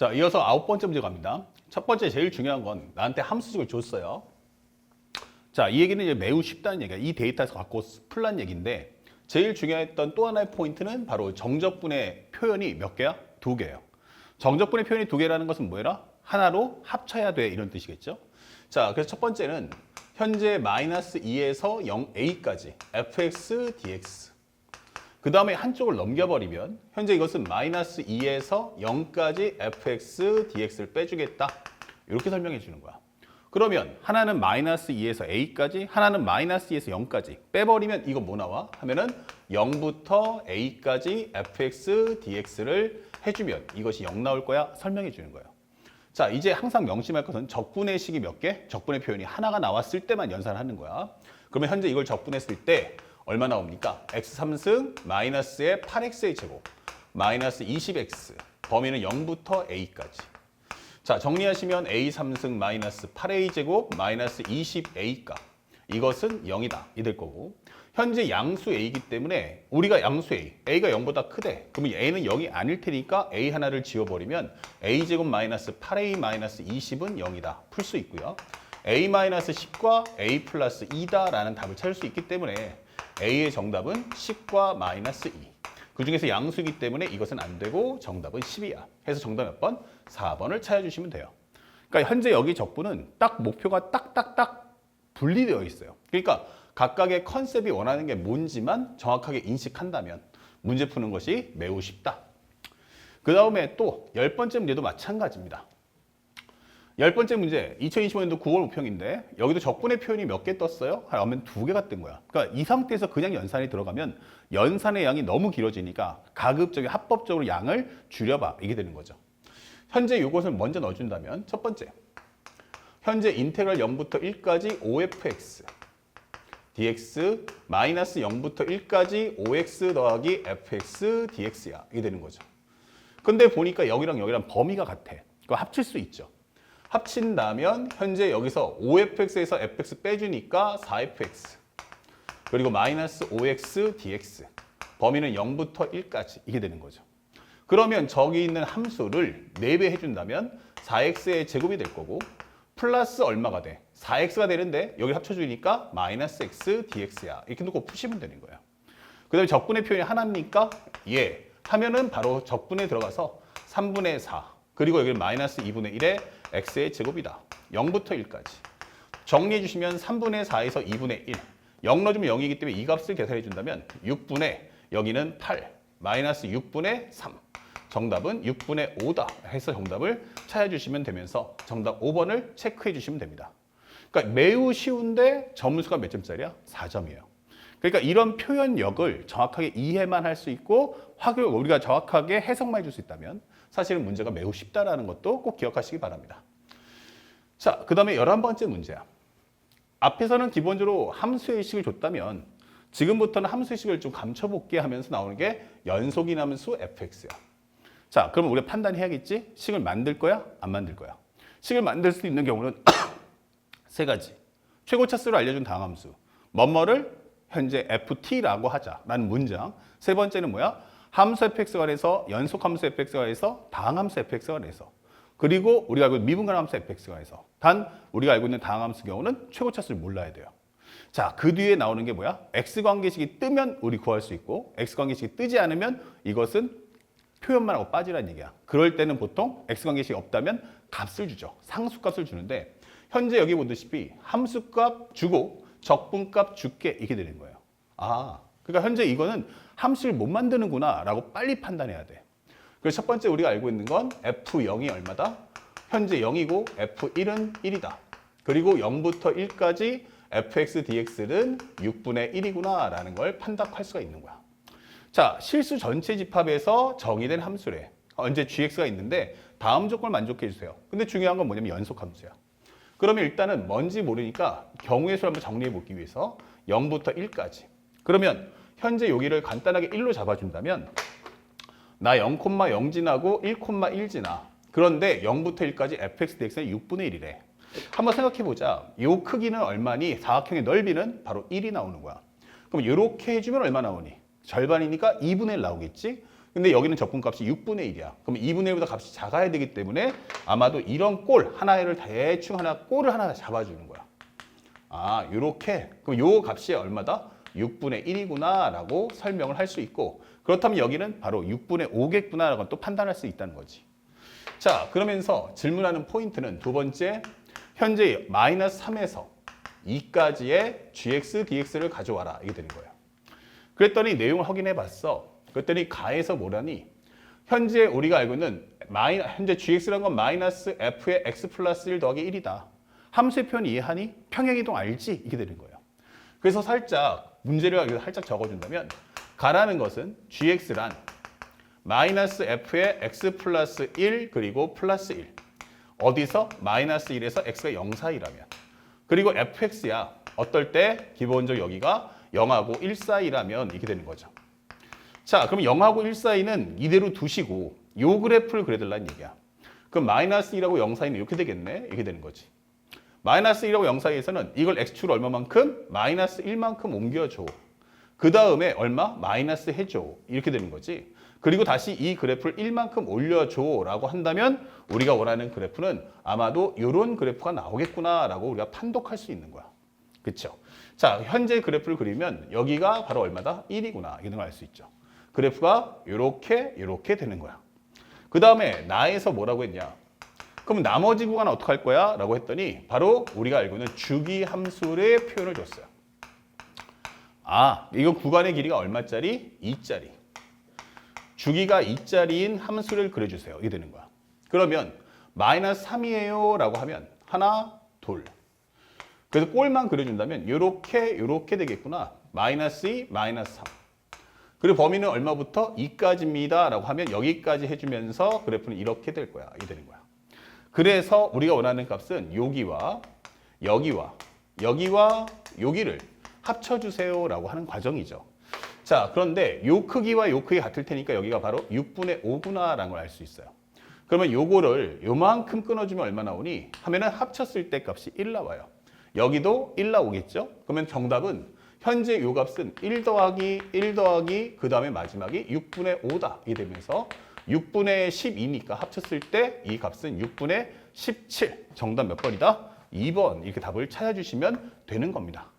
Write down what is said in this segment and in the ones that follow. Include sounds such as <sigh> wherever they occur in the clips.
자, 이어서 아홉 번째 문제 갑니다. 첫 번째 제일 중요한 건 나한테 함수식을 줬어요. 자, 이 얘기는 이제 매우 쉽다는 얘기야. 이 데이터에서 갖고 풀란 얘기인데 제일 중요했던 또 하나의 포인트는 바로 정적분의 표현이 몇 개야? 두 개예요. 정적분의 표현이 두 개라는 것은 뭐예요? 하나로 합쳐야 돼 이런 뜻이겠죠. 자, 그래서 첫 번째는 현재 마이너스 2에서 0a까지 fx dx 그 다음에 한쪽을 넘겨버리면 현재 이것은 마이너스 2에서 0까지 fx dx를 빼주겠다. 이렇게 설명해 주는 거야. 그러면 하나는 마이너스 2에서 a까지, 하나는 마이너스 2에서 0까지 빼버리면 이거 뭐 나와? 하면은 0부터 a까지 fx dx를 해주면 이것이 0 나올 거야. 설명해 주는 거예요. 자, 이제 항상 명심할 것은 적분의 식이 몇 개? 적분의 표현이 하나가 나왔을 때만 연산하는 거야. 그러면 현재 이걸 적분했을 때 얼마 나옵니까? x 3승 마이너스의 8x의 제곱 마이너스 20x 범위는 0부터 a까지. 자, 정리하시면 a 3승 마이너스 8a 제곱 마이너스 20a 값. 이것은 0이다. 이 될 거고. 현재 양수 a이기 때문에 우리가 양수 a, a가 0보다 크대. 그러면 a는 0이 아닐 테니까 a 하나를 지워버리면 a 제곱 마이너스 8a 마이너스 20은 0이다. 풀 수 있고요. a 마이너스 10과 a 플러스 2다라는 답을 찾을 수 있기 때문에 a의 정답은 10과 마이너스 2. 그 중에서 양수이기 때문에 이것은 안 되고 정답은 10이야. 해서 정답 몇 번? 4번을 찾아주시면 돼요. 그러니까 현재 여기 적분은 딱 목표가 딱딱딱 분리되어 있어요. 그러니까 각각의 컨셉이 원하는 게 뭔지만 정확하게 인식한다면 문제 푸는 것이 매우 쉽다. 그 다음에 또 열 번째 문제도 마찬가지입니다. 열 번째 문제, 2025년도 9월 모평인데 여기도 적분의 표현이 몇 개 떴어요? 하면 두 개가 뜬 거야. 그러니까 이 상태에서 그냥 연산이 들어가면 연산의 양이 너무 길어지니까 가급적이 합법적으로 양을 줄여봐 이게 되는 거죠. 현재 이것을 먼저 넣어준다면 첫 번째, 현재 인테그랄 0부터 1까지 5fx dx 마이너스 0부터 1까지 5x 더하기 fx dx야 이게 되는 거죠. 근데 보니까 여기랑 여기랑 범위가 같아. 그거 합칠 수 있죠. 합친다면 현재 여기서 5fx에서 fx 빼주니까 4fx 그리고 마이너스 5x dx 범위는 0부터 1까지 이게 되는 거죠. 그러면 저기 있는 함수를 4배 해준다면 4x의 제곱이 될 거고 플러스 얼마가 돼? 4x가 되는데 여기 합쳐주니까 마이너스 x dx야. 이렇게 놓고 푸시면 되는 거예요. 그 다음에 적분의 표현이 하나입니까? 예. 하면은 바로 적분에 들어가서 3분의 4 그리고 여기 마이너스 2분의 1의 x의 제곱이다. 0부터 1까지. 정리해 주시면 3분의 4에서 2분의 1. 0 넣어주면 0이기 때문에 이 값을 계산해 준다면 6분의 여기는 8 마이너스 6분의 3. 정답은 6분의 5다 해서 정답을 찾아주시면 되면서 정답 5번을 체크해 주시면 됩니다. 그러니까 매우 쉬운데 점수가 몇 점짜리야? 4점이에요. 그러니까 이런 표현력을 정확하게 이해만 할 수 있고 확인 우리가 정확하게 해석만 해줄 수 있다면 사실은 문제가 매우 쉽다라는 것도 꼭 기억하시기 바랍니다. 자, 그 다음에 11번째 문제야. 앞에서는 기본적으로 함수의 식을 줬다면 지금부터는 함수의 식을 좀 감춰볼게 하면서 나오는 게 연속인 함수 fx야. 자, 그러면 우리가 판단해야겠지? 식을 만들 거야? 안 만들 거야? 식을 만들 수 있는 경우는 <clears throat> 세 가지. 최고 차수를 알려준 다항함수. 뭐뭐를 현재 ft라고 하자라는 문장. 세 번째는 뭐야? 함수 fx가 돼서 연속 함수 fx가 돼서 다항함수 fx가 돼서 그리고 우리가 알고 있는 미분간 함수 fx가 돼서 단 우리가 알고 있는 다항함수 경우는 최고 차수를 몰라야 돼요. 자, 그 뒤에 나오는 게 뭐야? x 관계식이 뜨면 우리 구할 수 있고 x 관계식이 뜨지 않으면 이것은 표현만 하고 빠지라는 얘기야. 그럴 때는 보통 x 관계식이 없다면 값을 주죠. 상수값을 주는데 현재 여기 보듯이 함수값 주고 적분값 줄게 이게 되는 거예요. 아, 그러니까 현재 이거는 함수를 못 만드는구나 라고 빨리 판단해야 돼. 그래서 첫 번째 우리가 알고 있는 건 f0이 얼마다? 현재 0이고 f1은 1이다. 그리고 0부터 1까지 fx dx는 6분의 1이구나 라는 걸 판단할 수가 있는 거야. 자, 실수 전체 집합에서 정의된 함수래. 언제 gx가 있는데 다음 조건을 만족해 주세요. 근데 중요한 건 뭐냐면 연속 함수야. 그러면 일단은 뭔지 모르니까 경우의 수를 한번 정리해 보기 위해서 0부터 1까지. 그러면 현재 여기를 간단하게 1로 잡아준다면 나 0,0 지나고 1,1 지나. 그런데 0부터 1까지 fx dx는 6분의 1이래. 한번 생각해 보자. 이 크기는 얼마니? 사각형의 넓이는 바로 1이 나오는 거야. 그럼 이렇게 해주면 얼마 나오니? 절반이니까 2분의 1 나오겠지? 근데 여기는 적분값이 6분의 1이야. 그럼 2분의 1보다 값이 작아야 되기 때문에 아마도 이런 꼴 하나를 대충 하나 꼴을 하나 잡아주는 거야. 아, 요렇게. 그럼 요 값이 얼마다? 6분의 1이구나 라고 설명을 할 수 있고 그렇다면 여기는 바로 6분의 5겠구나 라고 또 판단할 수 있다는 거지. 자, 그러면서 질문하는 포인트는 두 번째, 현재 마이너스 3에서 2까지의 gx, dx를 가져와라. 이게 되는 거예요. 그랬더니 내용을 확인해 봤어. 그랬더니 가에서 뭐라니? 현재 우리가 알고 있는 마이, 현재 gx라는 건 마이너스 f의 x 플러스 1 더하기 1이다. 함수의 표현 이해하니? 평행이동 알지? 이게 되는 거예요. 그래서 살짝 문제를 여기서 살짝 적어준다면 가라는 것은 gx란 마이너스 f의 x 플러스 1 그리고 플러스 1 어디서 마이너스 1에서 x가 0 사이라면 그리고 fx야 어떨 때 기본적으로 여기가 0하고 1 사이라면 이렇게 되는 거죠. 자 그럼 0하고 1 사이는 이대로 두시고 요 그래프를 그려달라는 얘기야. 그럼 마이너스 1하고 0 사이는 이렇게 되겠네 이렇게 되는 거지. 마이너스 1하고 0 사이에서는 이걸 x축을 얼마만큼? 마이너스 1만큼 옮겨줘. 그 다음에 얼마? 마이너스 해줘. 이렇게 되는 거지. 그리고 다시 이 그래프를 1만큼 올려줘 라고 한다면 우리가 원하는 그래프는 아마도 이런 그래프가 나오겠구나 라고 우리가 판독할 수 있는 거야. 그쵸? 자, 현재 그래프를 그리면 여기가 바로 얼마다? 1이구나. 이런 걸 알 수 있죠. 그래프가 이렇게 이렇게 되는 거야. 그 다음에 나에서 뭐라고 했냐? 그럼 나머지 구간은 어떻게 할 거야? 라고 했더니 바로 우리가 알고 있는 주기 함수의 표현을 줬어요. 아, 이거 구간의 길이가 얼마짜리? 2짜리. 주기가 2짜리인 함수를 그려주세요. 이게 되는 거야. 그러면 마이너스 3이에요 라고 하면 하나, 둘. 그래서 꼴만 그려준다면 이렇게 이렇게 되겠구나. 마이너스 2, 마이너스 3. 그리고 범위는 얼마부터? 2까지입니다 라고 하면 여기까지 해주면서 그래프는 이렇게 될 거야. 이게 되는 거야. 그래서 우리가 원하는 값은 여기와 여기와 여기와 여기를 합쳐주세요 라고 하는 과정이죠. 자, 그런데 요 크기와 요 크기 같을 테니까 여기가 바로 6분의 5구나 라는 걸 알 수 있어요. 그러면 요거를 요만큼 끊어주면 얼마 나오니? 하면은 합쳤을 때 값이 1 나와요. 여기도 1 나오겠죠? 그러면 정답은 현재 요 값은 1 더하기 1 더하기 그 다음에 마지막이 6분의 5다. 이 되면서 6분의 12니까 합쳤을 때 이 값은 6분의 17. 정답 몇 번이다? 2번. 이렇게 답을 찾아주시면 되는 겁니다.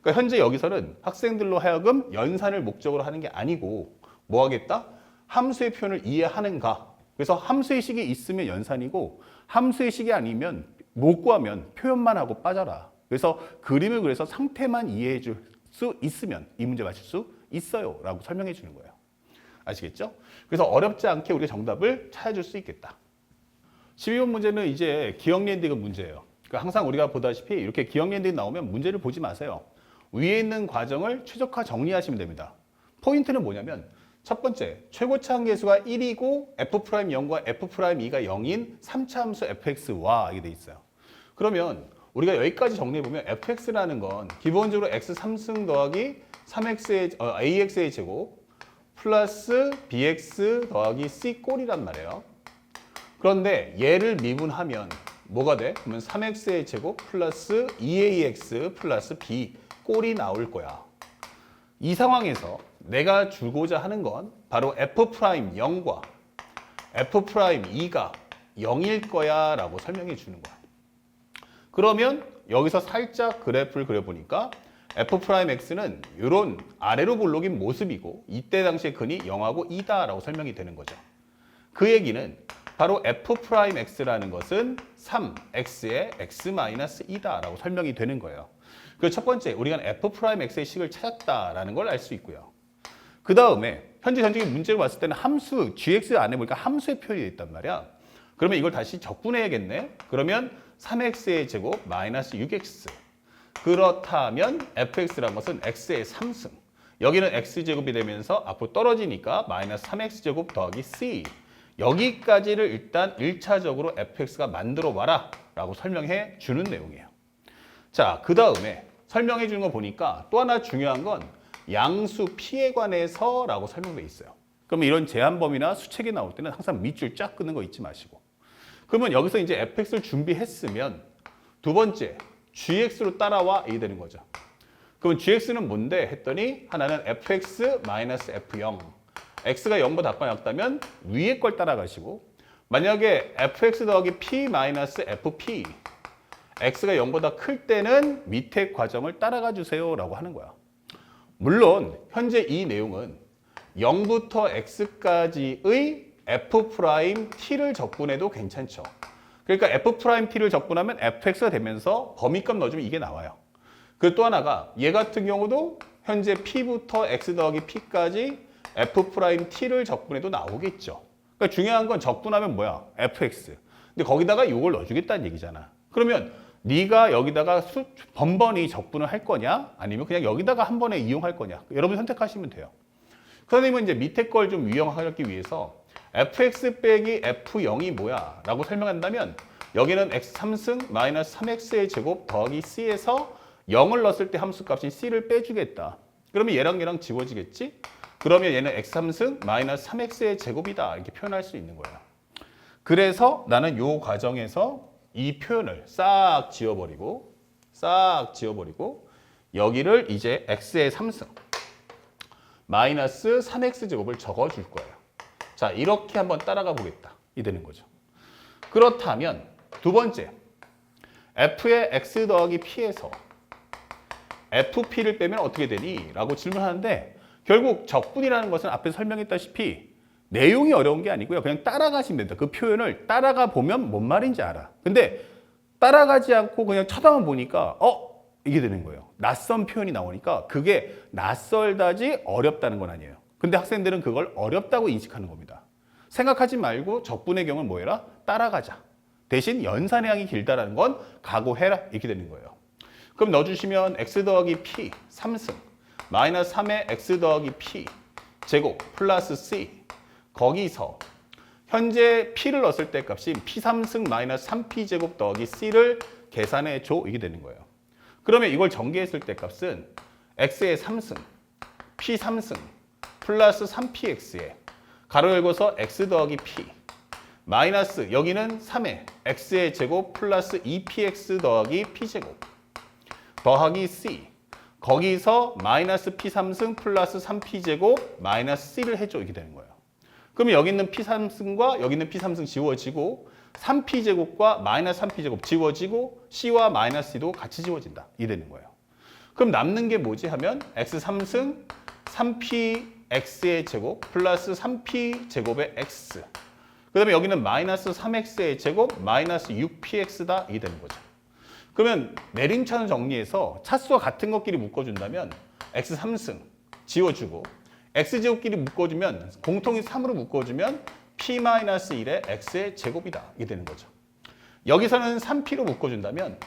그러니까 현재 여기서는 학생들로 하여금 연산을 목적으로 하는 게 아니고 뭐 하겠다? 함수의 표현을 이해하는가? 그래서 함수의 식이 있으면 연산이고 함수의 식이 아니면 못 구하면 표현만 하고 빠져라. 그래서 그림을 그려서 상태만 이해해 줄 수 있으면 이 문제 맞출 수 있어요. 라고 설명해 주는 거예요. 아시겠죠? 그래서 어렵지 않게 우리가 정답을 찾아줄 수 있겠다. 12번 문제는 이제 기억 랜딩 문제예요. 그러니까 항상 우리가 보다시피 이렇게 기억 랜딩 나오면 문제를 보지 마세요. 위에 있는 과정을 최적화 정리하시면 됩니다. 포인트는 뭐냐면 첫 번째, 최고차 한계수가 1이고 f'0과 f'2가 0인 3차 함수 fx와 이게 돼 있어요. 그러면 우리가 여기까지 정리해보면 fx라는 건 기본적으로 x 3승 더하기 3x의 어, ax의 제곱 플러스 bx 더하기 c 꼴이란 말이에요. 그런데 얘를 미분하면 뭐가 돼? 그러면 3x의 제곱 플러스 2ax 플러스 b 꼴이 나올 거야. 이 상황에서 내가 주고자 하는 건 바로 f'0과 f'2가 0일 거야 라고 설명해 주는 거야. 그러면 여기서 살짝 그래프를 그려보니까 f'x는 이런 아래로 볼록인 모습이고 이때 당시의 근이 0하고 2다 라고 설명이 되는 거죠. 그 얘기는 바로 f'x라는 것은 3x의 x-2다 라고 설명이 되는 거예요. 그 첫 번째, 우리가 f'x의 식을 찾았다라는 걸 알 수 있고요. 그 다음에 현재 전적인 문제를 봤을 때는 함수, gx 안에 보니까 함수의 표현이 있단 말이야. 그러면 이걸 다시 적분해야겠네. 그러면 3x의 제곱 마이너스 6x. 그렇다면 fx라는 것은 x의 3승. 여기는 x제곱이 되면서 앞으로 떨어지니까 마이너스 3x제곱 더하기 c. 여기까지를 일단 1차적으로 fx가 만들어 와라 라고 설명해 주는 내용이에요. 자, 그 다음에 설명해 주는 거 보니까 또 하나 중요한 건 양수 p에 관해서 라고 설명돼 있어요. 그러면 이런 제한 범위나 수책이 나올 때는 항상 밑줄 쫙 끄는 거 잊지 마시고. 그러면 여기서 이제 fx를 준비했으면 두 번째 gx로 따라와 이 되는 거죠. 그러면 gx는 뭔데 했더니 하나는 fx-f0 x가 0보다 작다면 위에 걸 따라가시고 만약에 fx 더하기 p fp x가 0보다 클 때는 밑에 과정을 따라가 주세요 라고 하는 거야. 물론 현재 이 내용은 0부터 x까지의 f 프라임 t를 적분해도 괜찮죠. 그러니까 f 프라임 t를 적분하면 fx가 되면서 범위값 넣어주면 이게 나와요. 그또 하나가 얘 같은 경우도 현재 p부터 x 더하기 p까지 f 프라임 t를 적분해도 나오겠죠. 그러니까 중요한 건 적분하면 뭐야? fx. 근데 거기다가 이걸 넣어주겠다는 얘기잖아. 그러면 네가 여기다가 수, 번번이 적분을 할 거냐? 아니면 그냥 여기다가 한 번에 이용할 거냐? 여러분 선택하시면 돼요. 선생님은 이제 밑에 걸 좀 유용하기 위해서 fx 빼기 f0이 뭐야? 라고 설명한다면 여기는 x 3승 마이너스 3x의 제곱 더하기 c에서 0을 넣었을 때 함수값인 c를 빼주겠다. 그러면 얘랑 얘랑 지워지겠지? 그러면 얘는 x 3승 마이너스 3x의 제곱이다. 이렇게 표현할 수 있는 거예요. 그래서 나는 요 과정에서 이 표현을 싹 지워버리고 싹 지워버리고 여기를 이제 x의 3승 마이너스 3x 제곱을 적어줄 거예요. 자 이렇게 한번 따라가 보겠다. 이 되는 거죠. 그렇다면 두 번째 f의 x 더하기 p에서 fp를 빼면 어떻게 되니? 라고 질문하는데 결국 적분이라는 것은 앞에서 설명했다시피 내용이 어려운 게 아니고요. 그냥 따라가시면 된다. 그 표현을 따라가 보면 뭔 말인지 알아. 근데 따라가지 않고 그냥 쳐다만 보니까 어? 이게 되는 거예요. 낯선 표현이 나오니까 그게 낯설다지 어렵다는 건 아니에요. 근데 학생들은 그걸 어렵다고 인식하는 겁니다. 생각하지 말고 적분의 경우는 뭐해라? 따라가자. 대신 연산의 양이 길다라는 건 각오해라. 이렇게 되는 거예요. 그럼 넣어주시면 x 더하기 p 3승 마이너스 3의 x 더하기 p 제곱 플러스 c 거기서 현재 p를 넣었을 때 값인 p 3승 마이너스 3p 제곱 더하기 c를 계산해 줘 이게 되는 거예요. 그러면 이걸 전개했을 때 값은 x의 3승 p 3승 플러스 3px에 가로 열고서 x 더하기 p 마이너스 여기는 3의 x의 제곱 플러스 2px 더하기 p제곱 더하기 c 거기서 마이너스 p3승 플러스 3p제곱 마이너스 c를 해줘 이렇게 되는 거예요. 그러면 여기 있는 p3승과 여기 있는 p3승 지워지고 3p제곱과 마이너스 3p제곱 지워지고 c와 마이너스 c도 같이 지워진다. 이 되는 거예요. 그럼 남는 게 뭐지 하면 x3승 3px의 제곱 플러스 3p제곱의 x 그 다음에 여기는 마이너스 3x의 제곱 마이너스 6px다. 이게 되는 거죠. 그러면 내림차순 정리해서 차수와 같은 것끼리 묶어준다면 x 3승 지워주고 x제곱끼리 묶어주면 공통이 3으로 묶어주면 p-1의 x의 제곱이다. 이게 되는 거죠. 여기서는 3p로 묶어준다면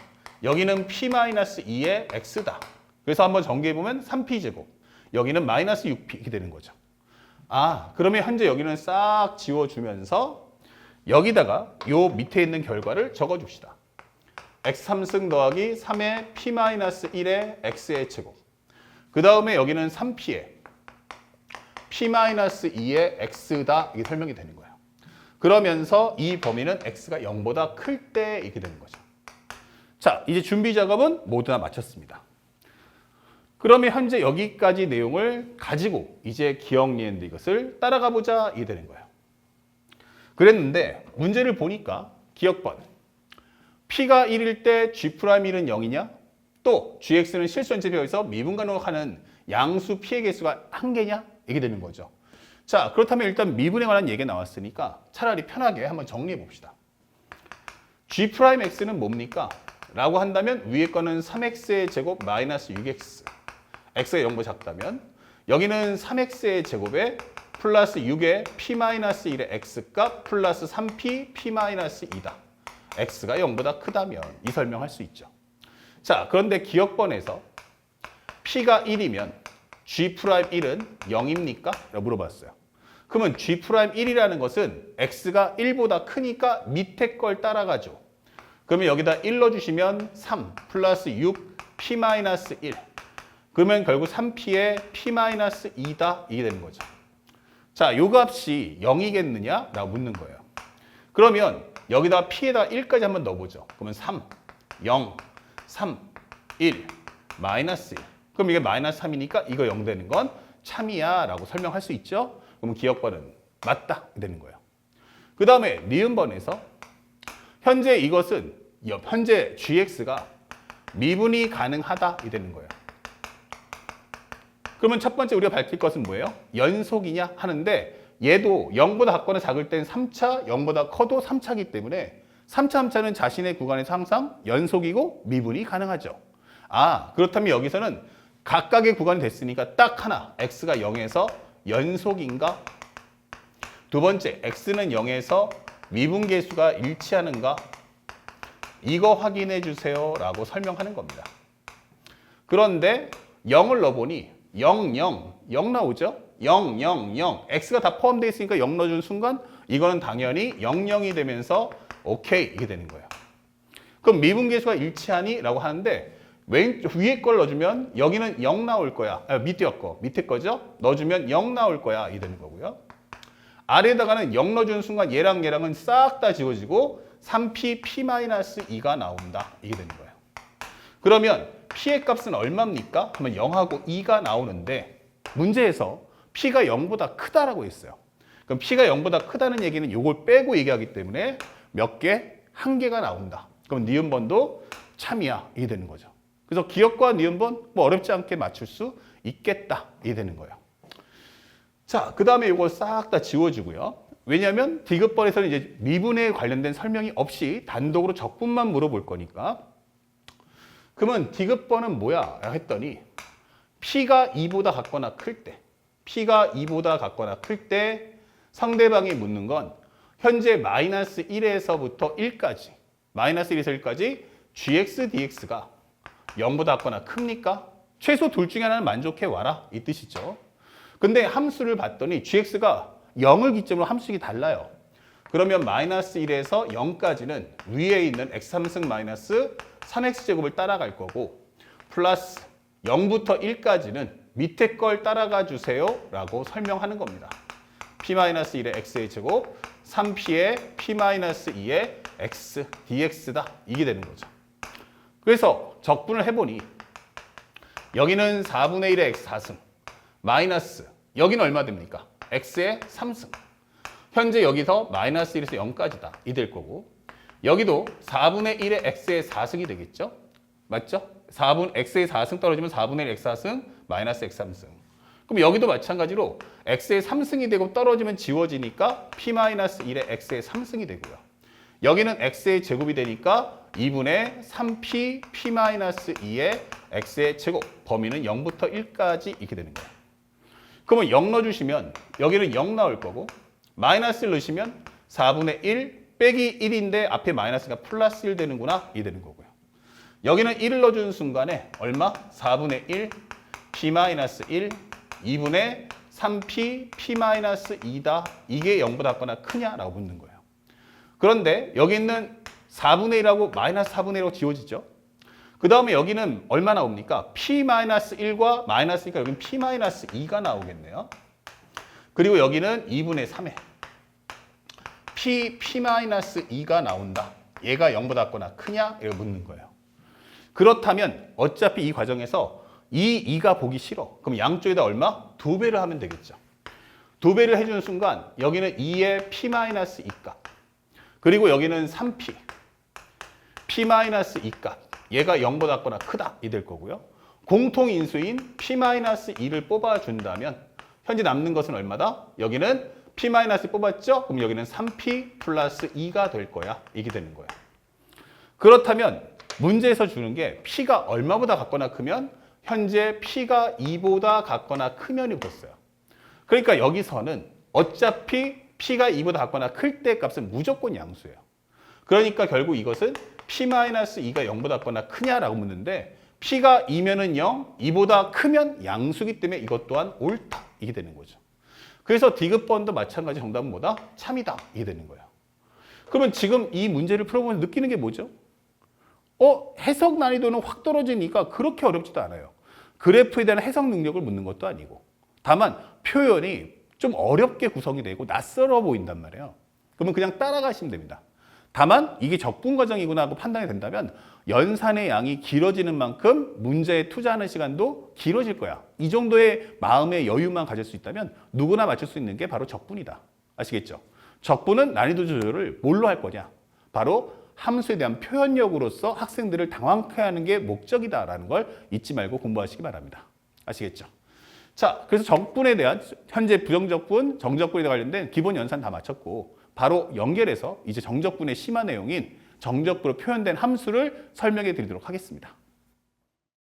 여기는 p-2의 x다. 그래서 한번 정리해보면 3p제곱 여기는 마이너스 6p 이렇게 되는 거죠. 아 그러면 현재 여기는 싹 지워주면서 여기다가 요 밑에 있는 결과를 적어줍시다. x 3승 더하기 3의 p-1의 x의 제곱. 그 다음에 여기는 3p의 p-2의 x다. 이게 설명이 되는 거예요. 그러면서 이 범위는 x가 0보다 클 때 이렇게 되는 거죠. 자, 이제 준비 작업은 모두 다 마쳤습니다. 그러면 현재 여기까지 내용을 가지고 이제 기억 니은드 이것을 따라가 보자 이게 되는 거예요. 그랬는데 문제를 보니까 기억번 P가 1일 때 G'1은 0이냐? 또 GX는 실수연체표에서 미분간호하는 양수 P의 개수가 한 개냐? 이게 되는 거죠. 자 그렇다면 일단 미분에 관한 얘기 나왔으니까 차라리 편하게 한번 정리해 봅시다. G'X는 뭡니까? 라고 한다면 위에 거는 3X의 제곱 마이너스 6X X가 0보다 작다면 여기는 3X의 제곱에 플러스 6의 P-1의 X값 플러스 3P P-2다. x가 0보다 크다면 이 설명할 수 있죠. 자, 그런데 기억번에서 p가 1이면 g'1은 0입니까? 라고 물어봤어요. 그러면 g'1이라는 것은 x가 1보다 크니까 밑에 걸 따라가죠. 그러면 여기다 1 넣어주시면 3 플러스 6 p-1 그러면 결국 3p의 p-2다 이게 되는 거죠. 자, 요 값이 0이겠느냐? 라고 묻는 거예요. 그러면 여기다 p에다 1까지 한번 넣어보죠. 그러면 3, 0, 3, 1, 마이너스 1. 그럼 이게 마이너스 3이니까 이거 0 되는 건 참이야 라고 설명할 수 있죠. 그러면 기억번은 맞다 되는 거예요. 그 다음에 니은번에서 현재 이것은 여- 현재 gx가 미분이 가능하다 이 되는 거예요. 그러면 첫 번째 우리가 밝힐 것은 뭐예요? 연속이냐 하는데 얘도 0보다 작거나 작을 땐 3차, 0보다 커도 3차이기 때문에 3차, 3차는 자신의 구간에서 항상 연속이고 미분이 가능하죠. 아, 그렇다면 여기서는 각각의 구간이 됐으니까 딱 하나, x가 0에서 연속인가? 두 번째, x는 0에서 미분 계수가 일치하는가? 이거 확인해 주세요 라고 설명하는 겁니다. 그런데 0을 넣어보니 0, 0, 0 나오죠? 0, 0, 0. x가 다 포함되어 있으니까 0 넣어준 순간 이거는 당연히 0, 0이 되면서 오케이 이게 되는 거예요. 그럼 미분계수가 일치하니? 라고 하는데 왼 위에 걸 넣어주면 여기는 0 나올 거야. 아, 밑에 거, 밑에 거죠? 넣어주면 0 나올 거야. 이 되는 거고요. 아래에다가는 0 넣어주는 순간 얘랑 얘랑은 싹 다 지워지고 3p p-2가 나온다. 이게 되는 거예요. 그러면 p의 값은 얼마입니까? 하면 0하고 2가 나오는데 문제에서 p가 0보다 크다라고 했어요. 그럼 p가 0보다 크다는 얘기는 이걸 빼고 얘기하기 때문에 몇 개? 한 개가 나온다. 그럼 니은번도 참이야. 이게 되는 거죠. 그래서 기억과 니은번 뭐 어렵지 않게 맞출 수 있겠다. 이게 되는 거예요. 자, 그 다음에 이걸 싹 다 지워주고요. 왜냐하면 디귿번에서는 이제 미분에 관련된 설명이 없이 단독으로 적분만 물어볼 거니까. 그러면 디귿번은 뭐야? 했더니 P가 2보다 같거나 클 때, P가 2보다 같거나 클 때 상대방이 묻는 건 현재 마이너스 1에서부터 1까지, 마이너스 1에서 1까지 gx, dx가 0보다 같거나 큽니까? 최소 둘 중에 하나는 만족해 와라 이 뜻이죠. 근데 함수를 봤더니 gx가 0을 기점으로 함수식이 달라요. 그러면 마이너스 1에서 0까지는 위에 있는 x3승 마이너스 3x제곱을 따라갈 거고 플러스 0부터 1까지는 밑에 걸 따라가 주세요 라고 설명하는 겁니다. p-1의 x의 제곱 3p의 p-2의 x dx다 이게 되는 거죠. 그래서 적분을 해보니 여기는 4분의 1의 x 4승 마이너스 여기는 얼마 됩니까? x의 3승 현재 여기서 마이너스 1에서 0까지다 이 될 거고 여기도 4분의 1의 x의 4승이 되겠죠? 맞죠? 4분 x의 4승 떨어지면 4분의 1 x 4승 마이너스 x 3승 그럼 여기도 마찬가지로 x의 3승이 되고 떨어지면 지워지니까 p-1의 x의 3승이 되고요. 여기는 x의 제곱이 되니까 2분의 3p p-2의 x의 제곱 범위는 0부터 1까지 이렇게 되는 거예요. 그러면 0 넣어주시면 여기는 0 나올 거고 마이너스를 넣으시면 4분의 1 빼기 1인데 앞에 마이너스가 플러스 1 되는구나 이 되는 거고요. 여기는 1을 넣어주는 순간에 얼마? 4분의 1 p-1 2분의 3p p-2다 이게 0보다 작거나 크냐라고 묻는 거예요. 그런데 여기 있는 4분의 1하고 마이너스 4분의 1하고 지워지죠. 그 다음에 여기는 얼마 나옵니까? p-1과 마이너스니까 여기는 p-2가 나오겠네요. 그리고 여기는 2분의 3에 p, p-2가 나온다. 얘가 0보다 작거나 크냐? 이렇게 묻는 거예요. 그렇다면 어차피 이 과정에서 이 2가 보기 싫어. 그럼 양쪽에다 얼마? 두 배를 하면 되겠죠. 두 배를 해주는 순간 여기는 2의 p-2 값. 그리고 여기는 3p. p-2 값. 얘가 0보다 작거나 크다. 이 될 거고요. 공통 인수인 p-2를 뽑아준다면 현재 남는 것은 얼마다? 여기는 p- 뽑았죠? 그럼 여기는 3p 플러스 2가 될 거야. 이게 되는 거야. 그렇다면 문제에서 주는 게 p가 얼마보다 같거나 크면 현재 p가 2보다 같거나 크면이 붙었어요. 그러니까 여기서는 어차피 p가 2보다 같거나 클 때 값은 무조건 양수예요. 그러니까 결국 이것은 p-2가 0보다 같거나 크냐라고 묻는데 p가 2면은 0, 2보다 크면 양수기 때문에 이것 또한 옳다. 이게 되는 거죠. 그래서 디귿번도 마찬가지 정답은 뭐다? 참이다. 이게 되는 거예요. 그러면 지금 이 문제를 풀어보면 느끼는 게 뭐죠? 어, 해석 난이도는 확 떨어지니까 그렇게 어렵지도 않아요. 그래프에 대한 해석 능력을 묻는 것도 아니고. 다만 표현이 좀 어렵게 구성이 되고 낯설어 보인단 말이에요. 그러면 그냥 따라가시면 됩니다. 다만 이게 적분 과정이구나 하고 판단이 된다면 연산의 양이 길어지는 만큼 문제에 투자하는 시간도 길어질 거야. 이 정도의 마음의 여유만 가질 수 있다면 누구나 맞출 수 있는 게 바로 적분이다. 아시겠죠? 적분은 난이도 조절을 뭘로 할 거냐? 바로 함수에 대한 표현력으로서 학생들을 당황케 하는 게 목적이다라는 걸 잊지 말고 공부하시기 바랍니다. 아시겠죠? 자, 그래서 적분에 대한 현재 부정적분, 정적분에 관련된 기본 연산 다 마쳤고 바로 연결해서 이제 정적분의 심화 내용인 정적분으로 표현된 함수를 설명해 드리도록 하겠습니다.